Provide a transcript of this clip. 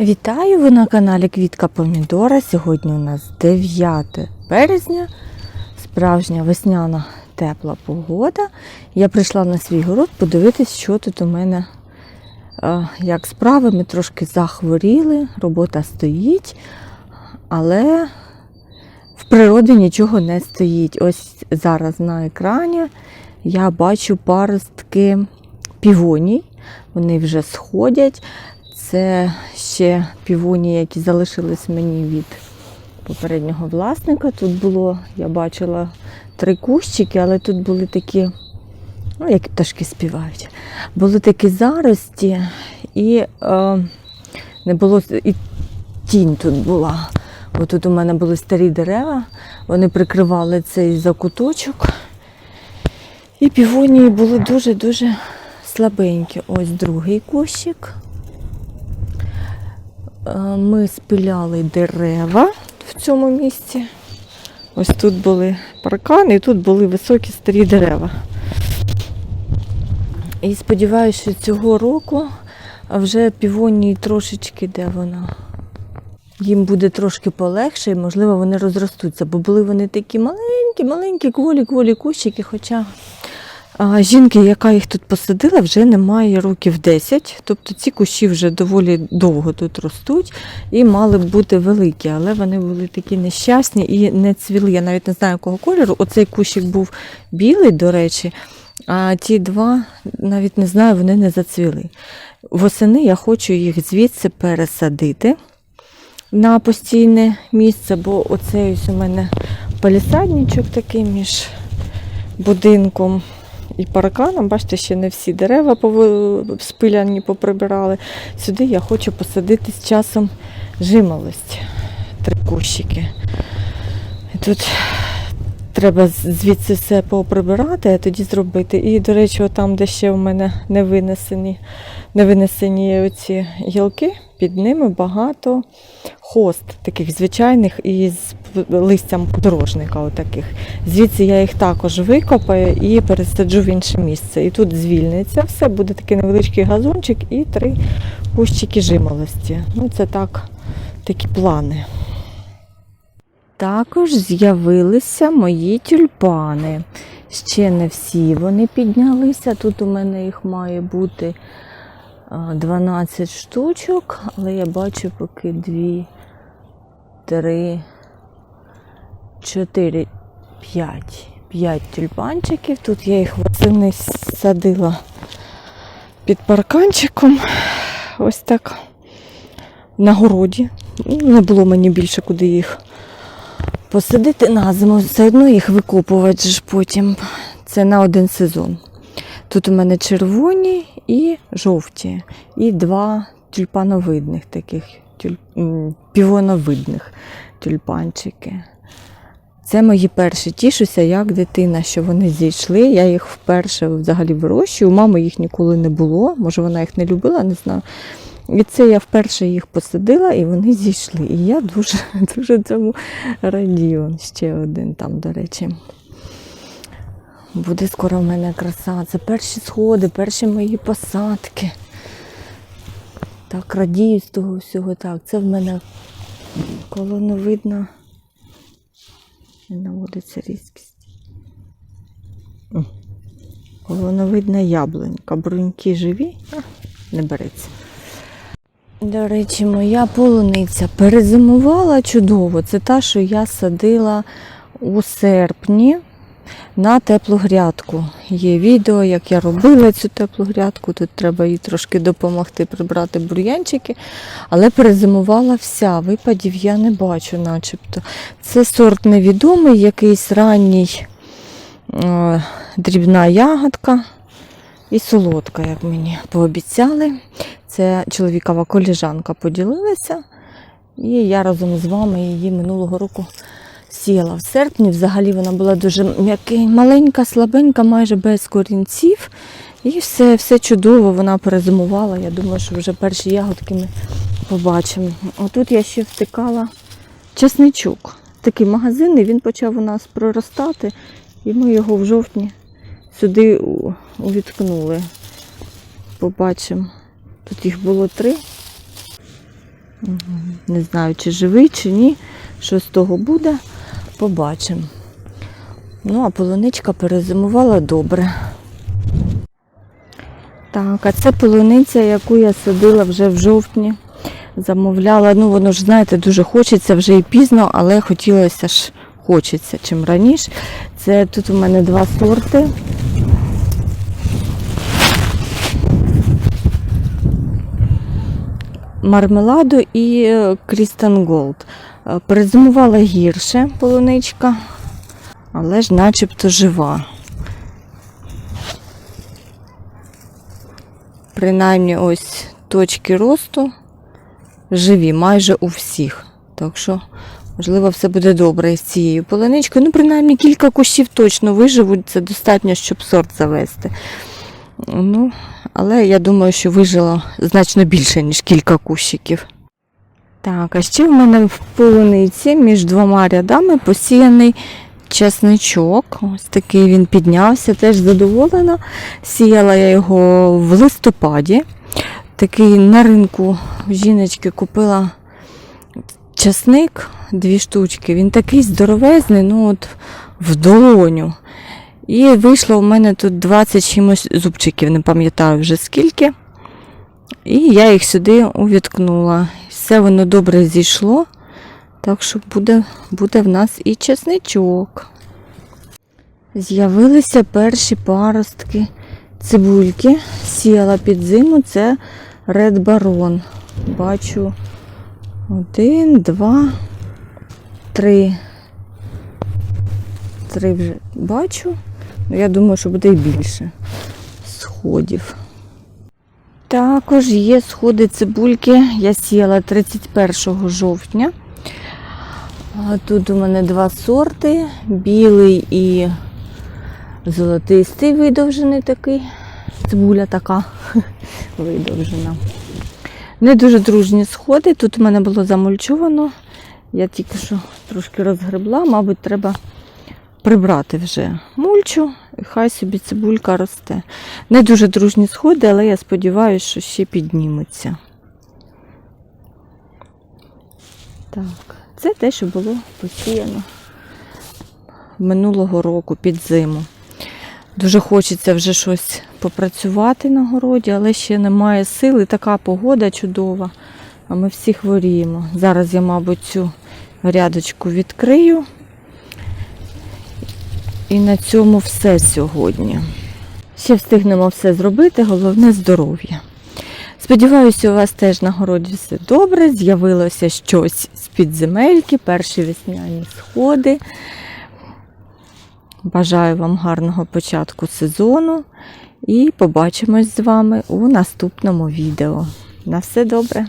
Вітаю ви на каналі Квітка Помідора. Сьогодні у нас 9 березня, справжня весняна тепла погода. Я прийшла на свій город подивитись, що тут у мене е, як справи. Ми трошки захворіли, робота стоїть, але в природі нічого не стоїть. Ось зараз на екрані я бачу паростки півоній. Вони вже сходять. Це ще півоні, які залишились мені від попереднього власника. Тут було, я бачила три кущики, але тут були такі, ну, як пташки співають, були такі зарості, і е, не було і тінь тут була. Бо тут у мене були старі дерева, вони прикривали цей закуточок. І півонії були дуже-дуже слабенькі. Ось другий кущик. Е, Ми спиляли дерева в цьому місці. Ось тут були паркани, і тут були високі старі дерева. І сподіваюся, що цього року вже півонії трошечки, де вона. Їм буде трошки полегше і, можливо, вони розростуться, бо були вони такі маленькі, маленькі, кволі, кволі кущики, хоча жінки, яка їх тут посадила, вже немає років 10. Тобто ці кущі вже доволі довго тут ростуть і мали б бути великі, але вони були такі нещасні і не цвіли. Я навіть не знаю, якого кольору. Оцей кущик був білий, до речі, а ті два навіть не знаю, вони не зацвіли. Восени я хочу їх звідси пересадити на постійне місце, бо оцей ось у мене палісадничок такий між будинком і парканом. Бачите, ще не всі дерева спиляні поприбирали. Сюди я хочу посадити з часом жимолость. Три кущики. Тут треба звідси все поприбирати, а тоді зробити. І, до речі, там, де ще в мене не винесені, не винесені оці гілки, під ними багато хост таких звичайних із листям подорожника. Отаких. Звідси я їх також викопаю і пересаджу в інше місце. І тут звільниться все, буде такий невеличкий газончик і три кущики жимолості. Ну, це так, такі плани. Також з'явилися мої тюльпани. Ще не всі вони піднялися. Тут у мене їх має бути 12 штучок, але я бачу поки 2, 3, 4, 5. 5 тюльпанчиків. Тут я їх восени садила під парканчиком. Ось так на городі. Ну, Не було мені більше куди їх посадити на зиму, все одно їх викопувати ж потім. Це на один сезон. Тут у мене червоні і жовті, і два тюльпановидних таких тюль... півоновидних тюльпанчики. Це мої перші. Тішуся як дитина, що вони зійшли. Я їх вперше взагалі вирощую. У мами їх ніколи не було. Може, вона їх не любила, не знаю. І це я вперше їх посадила, і вони зійшли. І я дуже, дуже цьому радію. Ще один там, до речі. Буде скоро в мене краса. Це перші сходи, перші мої посадки. Так, радію з того всього. Так, це в мене колоновидна. Не наводиться різкість. Колоновидна яблунька. Бруньки живі, а, не береться. До речі, моя полуниця перезимувала чудово. Це та, що я садила у серпні на теплу грядку. Є відео, як я робила цю теплу грядку. Тут треба їй трошки допомогти прибрати бур'янчики. Але перезимувала вся. Випадів я не бачу, начебто. Це сорт невідомий, якийсь ранній е, дрібна ягодка і солодка, як мені пообіцяли. Це чоловікова коліжанка поділилася. І я разом з вами її минулого року сіяла в серпні. Взагалі вона була дуже маленька, слабенька, майже без корінців. І все, все чудово, вона перезимувала. Я думаю, що вже перші ягодки ми побачимо. Отут я ще втикала чесничок. Такий магазинний, він почав у нас проростати, і ми його в жовтні сюди увіткнули. Побачимо. Тут їх було три. Не знаю, чи живий, чи ні. Що з того буде, побачимо. Ну, а полуничка перезимувала добре. Так, а це полуниця, яку я садила вже в жовтні. Замовляла. Ну, воно ж, знаєте, дуже хочеться вже і пізно, але хотілося ж хочеться чим раніше. Це тут у мене два сорти. Мармеладу і Крістан Голд. Е, Перезимувала гірше полуничка, але ж начебто жива. Принаймні ось точки росту живі майже у всіх. Так що, можливо, все буде добре з цією полуничкою. Ну, принаймні кілька кущів точно виживуть, це достатньо, щоб сорт завести. Ну, але я думаю, що вижило значно більше, ніж кілька кущиків. Так, а ще в мене в полуниці між двома рядами посіяний чесничок. Ось такий він піднявся, теж задоволена. Сіяла я його в листопаді. Такий на ринку жіночки купила чесник, дві штучки. Він такий здоровезний, ну от в долоню. І вийшло у мене тут 20 чимось зубчиків, не пам'ятаю вже скільки. І я їх сюди увіткнула. Все воно добре зійшло. Так що буде, буде в нас і чесничок. З'явилися перші паростки цибульки. Сіяла під зиму, це Red Baron. Бачу один, два, три. Три вже бачу. Ну, Я думаю, що буде і більше сходів. Також є сходи цибульки. Я сіяла 31 жовтня. Тут у мене два сорти: білий і золотистий видовжений такий. Цибуля така видовжена. Не дуже дружні сходи. Тут у мене було замульчовано. Я тільки що трошки розгребла, мабуть, треба прибрати вже мульчу, хай собі цибулька росте. Не дуже дружні сходи, але я сподіваюся, що ще піднімуться. Так, це те, що було посіяно минулого року під зиму. Дуже хочеться вже щось попрацювати на городі, але ще немає сили. Така погода чудова, а ми всі хворіємо. Зараз я, мабуть, цю грядочку відкрию. І на цьому все сьогодні. Ще встигнемо все зробити, головне здоров'я. Сподіваюся, у вас теж на городі все добре. З'явилося щось з підземельки, перші весняні сходи. Бажаю вам гарного початку сезону і побачимось з вами у наступному відео. На все добре!